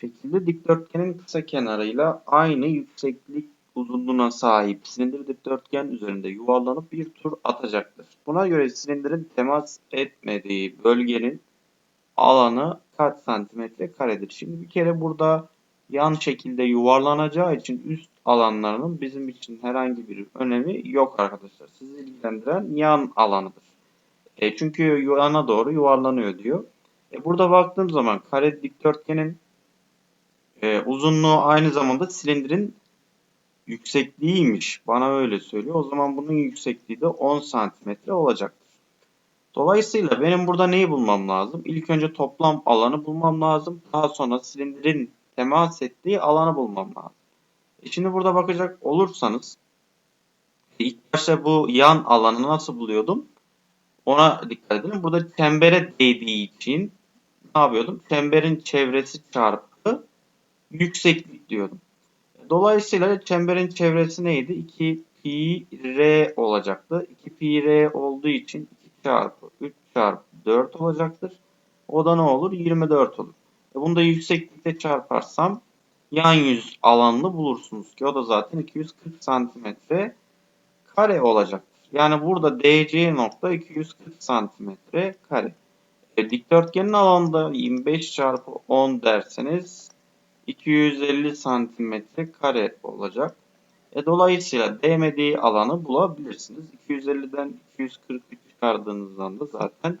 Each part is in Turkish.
şekilde dikdörtgenin kısa kenarıyla aynı yükseklik uzunluğuna sahip silindir dikdörtgen üzerinde yuvarlanıp bir tur atacaktır. Buna göre silindirin temas etmediği bölgenin alanı kaç santimetre karedir? Şimdi bir kere burada yan şekilde yuvarlanacağı için üst alanlarının bizim için herhangi bir önemi yok arkadaşlar. Sizi ilgilendiren yan alanıdır. E, çünkü yana doğru yuvarlanıyor diyor. E, burada baktığım zaman kare dikdörtgenin e, uzunluğu aynı zamanda silindirin yüksekliğiymiş. Bana öyle söylüyor. O zaman bunun yüksekliği de 10 santimetre olacaktır. Dolayısıyla benim burada neyi bulmam lazım? İlk önce toplam alanı bulmam lazım. Daha sonra silindirin temas ettiği alanı bulmam lazım. E şimdi burada bakacak olursanız ilk başta bu yan alanı nasıl buluyordum? Ona dikkat edin. Burada çembere değdiği için ne yapıyordum? Çemberin çevresi çarpı yükseklik diyordum. Dolayısıyla çemberin çevresi neydi? 2 pi r olacaktı. 2 pi r olduğu için 2 çarpı 3 çarpı 4 olacaktır. O da ne olur? 24 olur. E bunu da yükseklikte çarparsam yan yüz alanını bulursunuz ki o da zaten 240 santimetre kare olacaktır. Yani burada DC nokta 240 santimetre kare. E, dikdörtgenin alanında 25 çarpı 10 derseniz 250 santimetre kare olacak. E, dolayısıyla değmediği alanı bulabilirsiniz. 250'den 240 çıkardığınızdan da zaten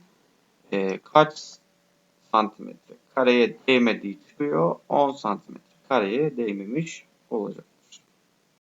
e, kaç santimetre kareye değmediği çıkıyor. 10 santimetre kareye değmemiş olacak.